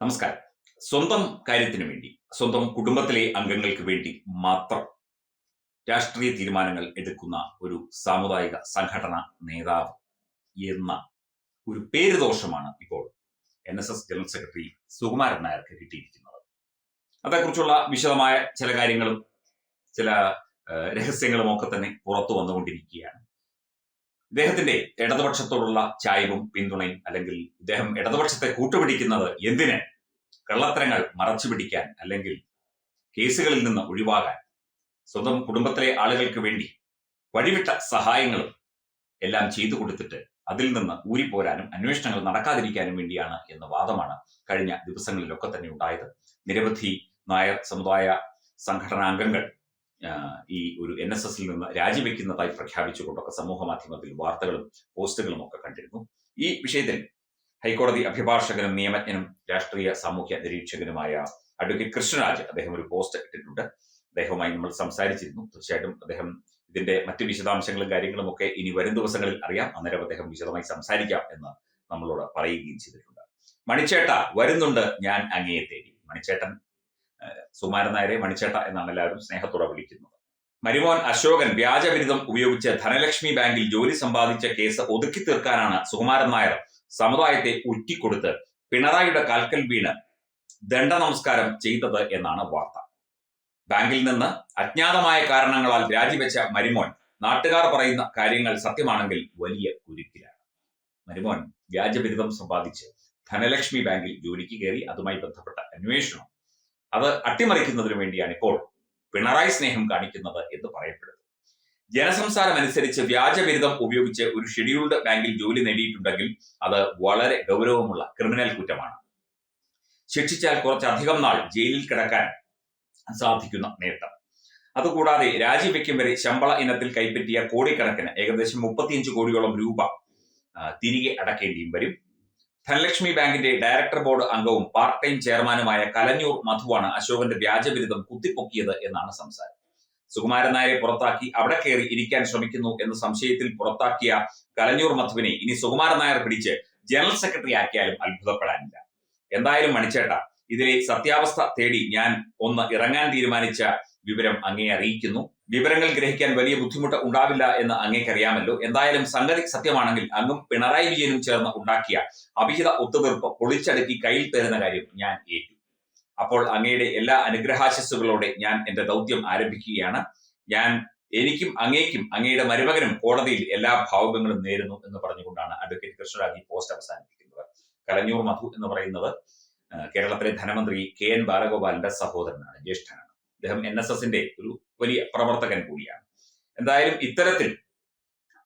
നമസ്കാരം. സ്വന്തം കാര്യത്തിന് വേണ്ടി സ്വന്തം കുടുംബത്തിലെ അംഗങ്ങൾക്ക് വേണ്ടി മാത്രം രാഷ്ട്രീയ തീരുമാനങ്ങൾ എടുക്കുന്ന ഒരു സാമുദായിക സംഘടന നേതാവ് എന്ന ഒരു പേര് ദോഷമാണ് ഇപ്പോൾ N S S general secretary Sukumaran നായർക്ക് കിട്ടിയിരിക്കുന്നത്. അതേക്കുറിച്ചുള്ള വിശദമായ ചില കാര്യങ്ങളും ചില രഹസ്യങ്ങളും ഒക്കെ തന്നെ പുറത്തു വന്നുകൊണ്ടിരിക്കുകയാണ്. ഇദ്ദേഹത്തിന്റെ ഇടതുപക്ഷത്തോടുള്ള ചായവും പിന്തുണയും അല്ലെങ്കിൽ ഇദ്ദേഹം ഇടതുപക്ഷത്തെ കൂട്ടുപിടിക്കുന്നത് എന്തിന് കള്ളത്തരങ്ങൾ മറച്ചു പിടിക്കാൻ അല്ലെങ്കിൽ കേസുകളിൽ നിന്ന് ഒഴിവാകാൻ സ്വന്തം കുടുംബത്തിലെ ആളുകൾക്ക് വേണ്ടി വഴിവിട്ട സഹായങ്ങളും എല്ലാം ചെയ്തു കൊടുത്തിട്ട് അതിൽ നിന്ന് ഊരിപ്പോരാനും അന്വേഷണങ്ങൾ നടക്കാതിരിക്കാനും വേണ്ടിയാണ് എന്ന വാദമാണ് കഴിഞ്ഞ ദിവസങ്ങളിലൊക്കെ തന്നെ ഉണ്ടായത്. നിരവധി നായർ സമുദായ സംഘടനാംഗങ്ങൾ ഈ ഒരു എൻ എസ് എസിൽ നിന്ന് രാജിവെക്കുന്നതായി പ്രഖ്യാപിച്ചുകൊണ്ടൊക്കെ സമൂഹ മാധ്യമത്തിൽ വാർത്തകളും പോസ്റ്റുകളും ഒക്കെ കണ്ടിരുന്നു. ഈ വിഷയത്തിൽ ഹൈക്കോടതി അഭിഭാഷകനും നിയമജ്ഞനും രാഷ്ട്രീയ സാമൂഹ്യ നിരീക്ഷകനുമായ അഡ്വക്കേറ്റ് കൃഷ്ണരാജ് അദ്ദേഹം ഒരു പോസ്റ്റ് ഇട്ടിട്ടുണ്ട്. അദ്ദേഹവുമായി നമ്മൾ സംസാരിച്ചിരുന്നു. തീർച്ചയായിട്ടും അദ്ദേഹം ഇതിന്റെ മറ്റു വിശദാംശങ്ങളും കാര്യങ്ങളും ഒക്കെ ഇനി വരും ദിവസങ്ങളിൽ അറിയാം. അന്നേരം അദ്ദേഹം വിശദമായി സംസാരിക്കാം എന്ന് നമ്മളോട് പറയുകയും ചെയ്തിട്ടുണ്ട്. മണിച്ചേട്ട വരുന്നുണ്ട്. ഞാൻ അങ്ങയെ തേടി. മണിച്ചേട്ടൻ സുമാരൻ നായരെ മണിച്ചേട്ട എന്നാണ് എല്ലാവരും സ്നേഹത്തോടെ വിളിക്കുന്നത്. മരിമോൻ അശോകൻ വ്യാജബിരുദം ഉപയോഗിച്ച് ധനലക്ഷ്മി ബാങ്കിൽ ജോലി സമ്പാദിച്ച കേസ് ഒതുക്കി തീർക്കാനാണ് സുകുമാരൻ നായർ സമുദായത്തെ ഉറ്റിക്കൊടുത്ത് പിണറായിയുടെ കാൽക്കൽ വീണ് ദണ്ഡ നമസ്കാരം ചെയ്തത് എന്നാണ് വാർത്ത. ബാങ്കിൽ നിന്ന് അജ്ഞാതമായ കാരണങ്ങളാൽ രാജിവെച്ച മരിമോൻ നാട്ടുകാർ പറയുന്ന കാര്യങ്ങൾ സത്യമാണെങ്കിൽ വലിയ കുരുക്കിലാണ്. മരിമോൻ വ്യാജബിരുദം സമ്പാദിച്ച് ധനലക്ഷ്മി ബാങ്കിൽ ജോലിക്ക് കയറി അതുമായി ബന്ധപ്പെട്ട അന്വേഷണം. അത് അട്ടിമറിക്കുന്നതിന് വേണ്ടിയാണ് ഇപ്പോൾ പിണറായി സ്നേഹം കാണിക്കുന്നത് എന്ന് പറയപ്പെടുന്നു. ജനസംസാരം അനുസരിച്ച് വ്യാജബിരുദം ഉപയോഗിച്ച് ഒരു ഷെഡ്യൂൾഡ് ബാങ്കിൽ ജോലി നേടിയിട്ടുണ്ടെങ്കിൽ അത് വളരെ ഗൗരവമുള്ള ക്രിമിനൽ കുറ്റമാണ്. ശിക്ഷിച്ചാൽ കുറച്ചധികം നാൾ ജയിലിൽ കിടക്കാൻ സാധിക്കുന്ന നേട്ടം. അതുകൂടാതെ രാജിവെക്കും വരെ ശമ്പള ഇനത്തിൽ കൈപ്പറ്റിയ കോടിക്കണക്കിന് ഏകദേശം മുപ്പത്തിയഞ്ച് കോടിയോളം രൂപ തിരികെ അടക്കേണ്ടിയും വരും. ധനലക്ഷ്മി ബാങ്കിന്റെ ഡയറക്ടർ ബോർഡ് അംഗവും പാർട്ട് ടൈം ചെയർമാനുമായ കലഞ്ഞൂർ മധുവാണ് അശോകന്റെ വ്യാജബിരുദം കുത്തിപ്പൊക്കിയത് എന്നാണ് സംസാരം. സുകുമാരൻ നായരെ പുറത്താക്കി അവിടെ കയറി ഇരിക്കാൻ ശ്രമിക്കുന്നു എന്ന സംശയത്തിൽ പുറത്താക്കിയ കലഞ്ഞൂർ മധുവിനെ ഇനി സുകുമാരൻ നായർ പിടിച്ച് ജനറൽ സെക്രട്ടറി ആക്കിയാലും അത്ഭുതപ്പെടാനില്ല. എന്തായാലും മണിച്ചേട്ട ഇതിലെ സത്യാവസ്ഥ തേടി ഞാൻ ഒന്ന് ഇറങ്ങാൻ തീരുമാനിച്ച വിവരം അങ്ങേ അറിയിക്കുന്നു. വിവരങ്ങൾ ഗ്രഹിക്കാൻ വലിയ ബുദ്ധിമുട്ട് ഉണ്ടാവില്ല എന്ന് അങ്ങേക്കറിയാമല്ലോ. എന്തായാലും സംഗതി സത്യമാണെങ്കിൽ അങ്ങും പിണറായി വിജയനും ചേർന്ന് ഉണ്ടാക്കിയ അഭിഹിത ഒത്തുതീർപ്പ് പൊളിച്ചടുക്കി കയ്യിൽ തരുന്ന കാര്യം ഞാൻ ഏറ്റു അപ്പോൾ അങ്ങയുടെ എല്ലാ അനുഗ്രഹാശസ്സുകളോടെ ഞാൻ എന്റെ ദൗത്യം ആരംഭിക്കുകയാണ്. ഞാൻ എനിക്കും അങ്ങേക്കും അങ്ങയുടെ മരുമകനും കോടതിയിൽ എല്ലാ ഭാവുകങ്ങളും നേരുന്നു എന്ന് പറഞ്ഞുകൊണ്ടാണ് അഡ്വക്കേറ്റ് കൃഷ്ണരാജ് ഈ പോസ്റ്റ് അവസാനിപ്പിക്കുന്നത്. കലഞ്ഞൂർ മധു എന്ന് പറയുന്നത് കേരളത്തിലെ ധനമന്ത്രി കെ എൻ ബാലഗോപാലിന്റെ സഹോദരനാണ് ജ്യേഷ്ഠനാണ്. അദ്ദേഹം എൻ എസ് എസിന്റെ ഒരു വലിയ പ്രവർത്തകൻ കൂടിയാണ്. എന്തായാലും ഇത്തരത്തിൽ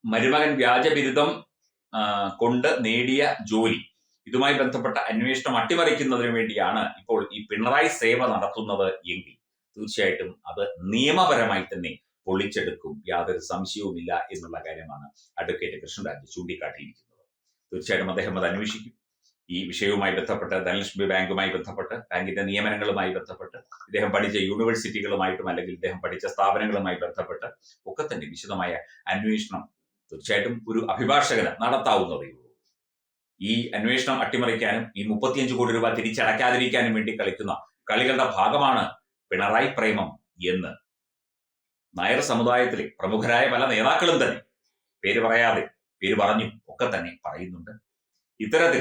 മരുമകൻ വ്യാജ ബിരുദം കൊണ്ട് നേടിയ ജോലി ഇതുമായി ബന്ധപ്പെട്ട അന്വേഷണം അട്ടിമറിക്കുന്നതിന് വേണ്ടിയാണ് ഇപ്പോൾ ഈ പിണറായി സേവ നടത്തുന്നത് എങ്കിൽ തീർച്ചയായിട്ടും അത് നിയമപരമായി തന്നെ പൊളിച്ചെടുക്കും. യാതൊരു സംശയവുമില്ല എന്നുള്ള കാര്യമാണ് അഡ്വക്കേറ്റ് കൃഷ്ണരാജ് ചൂണ്ടിക്കാട്ടിയിരിക്കുന്നത്. തീർച്ചയായിട്ടും അദ്ദേഹം അത് അന്വേഷിക്കും. ഈ വിഷയവുമായി ബന്ധപ്പെട്ട് ധനലക്ഷ്മി ബാങ്കുമായി ബന്ധപ്പെട്ട് ബാങ്കിന്റെ നിയമനങ്ങളുമായി ബന്ധപ്പെട്ട് ഇദ്ദേഹം പഠിച്ച യൂണിവേഴ്സിറ്റികളുമായിട്ടും അല്ലെങ്കിൽ ഇദ്ദേഹം പഠിച്ച സ്ഥാപനങ്ങളുമായി ബന്ധപ്പെട്ട് ഒക്കെ തന്നെ വിശദമായ അന്വേഷണം തീർച്ചയായിട്ടും ഒരു അഭിഭാഷകന് നടത്താവുന്നതേ ഈ അന്വേഷണം അട്ടിമറിക്കാനും ഈ മുപ്പത്തിയഞ്ച് കോടി രൂപ തിരിച്ചടയ്ക്കാതിരിക്കാനും വേണ്ടി കളിക്കുന്ന കളികളുടെ ഭാഗമാണ് പിണറായി പ്രേമം എന്ന്. നായർ സമുദായത്തിലെ പ്രമുഖരായ പല നേതാക്കളും തന്നെ പേര് പറയാതെ പേര് പറഞ്ഞു ഒക്കെ തന്നെ പറയുന്നുണ്ട്. ഇത്തരത്തിൽ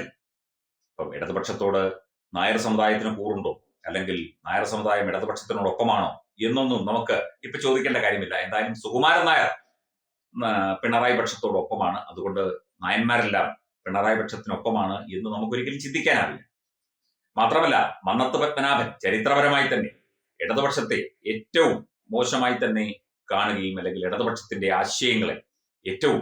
ഇപ്പം ഇടതുപക്ഷത്തോട് നായർ സമുദായത്തിന് കൂറുണ്ടോ? അല്ലെങ്കിൽ നായർ സമുദായം ഇടതുപക്ഷത്തിനോടൊപ്പമാണോ? എന്നൊന്നും നമുക്ക് ഇപ്പൊ ചോദിക്കേണ്ട കാര്യമില്ല. എന്തായാലും സുകുമാരൻ നായർ പിണറായി പക്ഷത്തോടൊപ്പമാണ്. അതുകൊണ്ട് നായന്മാരെല്ലാം പിണറായി പക്ഷത്തിനൊപ്പമാണ് എന്ന് നമുക്കൊരിക്കലും ചിന്തിക്കാനാവില്ല മാത്രമല്ല മന്നത്ത് പത്മനാഭൻ ചരിത്രപരമായി തന്നെ ഇടതുപക്ഷത്തെ ഏറ്റവും മോശമായി തന്നെ കാണുകയും അല്ലെങ്കിൽ ഇടതുപക്ഷത്തിന്റെ ആശയങ്ങളെ ഏറ്റവും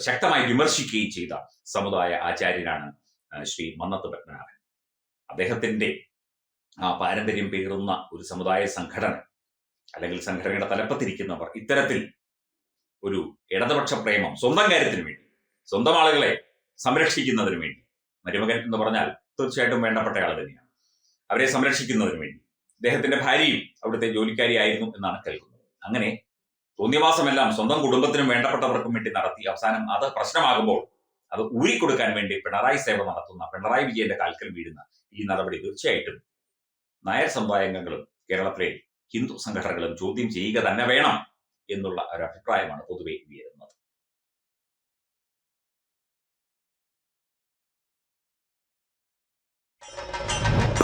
ശക്തമായി വിമർശിക്കുകയും ചെയ്ത സമുദായ ആചാര്യനാണ് ശ്രീ മന്നത്ത് പത്മനാഭൻ. അദ്ദേഹത്തിന്റെ ആ പാരമ്പര്യം പേറുന്ന ഒരു സമുദായ സംഘടന അല്ലെങ്കിൽ സംഘടനയുടെ തലപ്പത്തിരിക്കുന്നവർ ഇത്തരത്തിൽ ഒരു ഇടതുപക്ഷ പ്രേമം സ്വന്തം കാര്യത്തിന് വേണ്ടി സ്വന്തം ആളുകളെ സംരക്ഷിക്കുന്നതിന് വേണ്ടി. മരുമകൻ എന്ന് പറഞ്ഞാൽ തീർച്ചയായിട്ടും വേണ്ടപ്പെട്ട ആൾ തന്നെയാണ്. അവരെ സംരക്ഷിക്കുന്നതിന് വേണ്ടി. അദ്ദേഹത്തിന്റെ ഭാര്യയും അവിടുത്തെ ജോലിക്കാരിയായിരുന്നു എന്നാണ് കേൾക്കുന്നത്. അങ്ങനെ തോന്നിയവാസമെല്ലാം സ്വന്തം കുടുംബത്തിനും വേണ്ടപ്പെട്ടവർക്കും വേണ്ടി നടത്തി അവസാനം അത് പ്രശ്നമാകുമ്പോൾ അത് ഊരിക്കൊടുക്കാൻ വേണ്ടി പിണറായി സേവ നടത്തുന്ന പിണറായി വിജയന്റെ കാൽക്കൽ വീഴുന്ന ഈ നടപടി തീർച്ചയായിട്ടും നായർ സമുദായാംഗങ്ങളും കേരളത്തിലെ ഹിന്ദു സംഘടനകളും ചോദ്യം ചെയ്യുക തന്നെ വേണം എന്നുള്ള ഒരു അഭിപ്രായമാണ് പൊതുവെ ഉയരുന്നത്.